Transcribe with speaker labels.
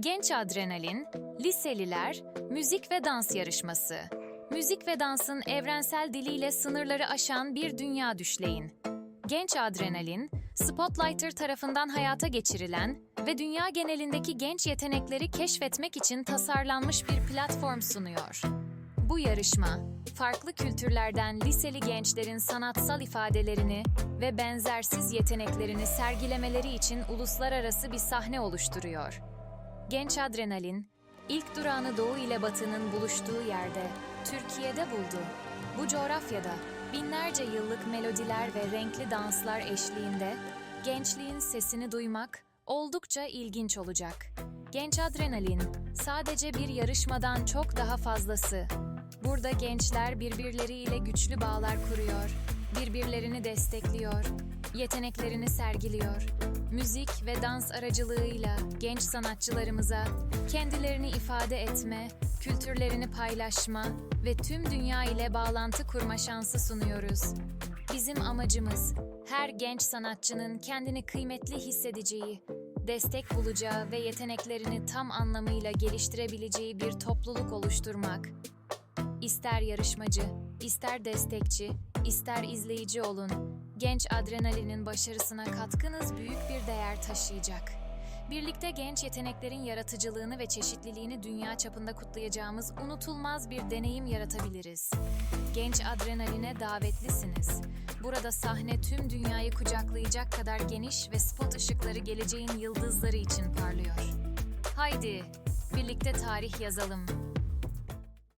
Speaker 1: Genç Adrenalin, Liseliler, Müzik ve Dans Yarışması. Müzik ve dansın evrensel diliyle sınırları aşan bir dünya düşleyin. Genç Adrenalin, Spotlighter tarafından hayata geçirilen ve dünya genelindeki genç yetenekleri keşfetmek için tasarlanmış bir platform sunuyor. Bu yarışma, farklı kültürlerden liseli gençlerin sanatsal ifadelerini ve benzersiz yeteneklerini sergilemeleri için uluslararası bir sahne oluşturuyor. Genç Adrenalin, ilk durağını Doğu ile Batı'nın buluştuğu yerde, Türkiye'de buldu. Bu coğrafyada binlerce yıllık melodiler ve renkli danslar eşliğinde gençliğin sesini duymak oldukça ilginç olacak. Genç Adrenalin sadece bir yarışmadan çok daha fazlası. Burada gençler birbirleriyle güçlü bağlar kuruyor, birbirlerini destekliyor, yeteneklerini sergiliyor. Müzik ve dans aracılığıyla genç sanatçılarımıza kendilerini ifade etme, kültürlerini paylaşma ve tüm dünya ile bağlantı kurma şansı sunuyoruz. Bizim amacımız her genç sanatçının kendini kıymetli hissedeceği, destek bulacağı ve yeteneklerini tam anlamıyla geliştirebileceği bir topluluk oluşturmak. İster yarışmacı, ister destekçi, ister izleyici olun. Genç adrenalinin başarısına katkınız büyük bir değer taşıyacak. Birlikte genç yeteneklerin yaratıcılığını ve çeşitliliğini dünya çapında kutlayacağımız unutulmaz bir deneyim yaratabiliriz. Genç adrenaline davetlisiniz. Burada sahne tüm dünyayı kucaklayacak kadar geniş ve spot ışıkları geleceğin yıldızları için parlıyor. Haydi, birlikte tarih yazalım.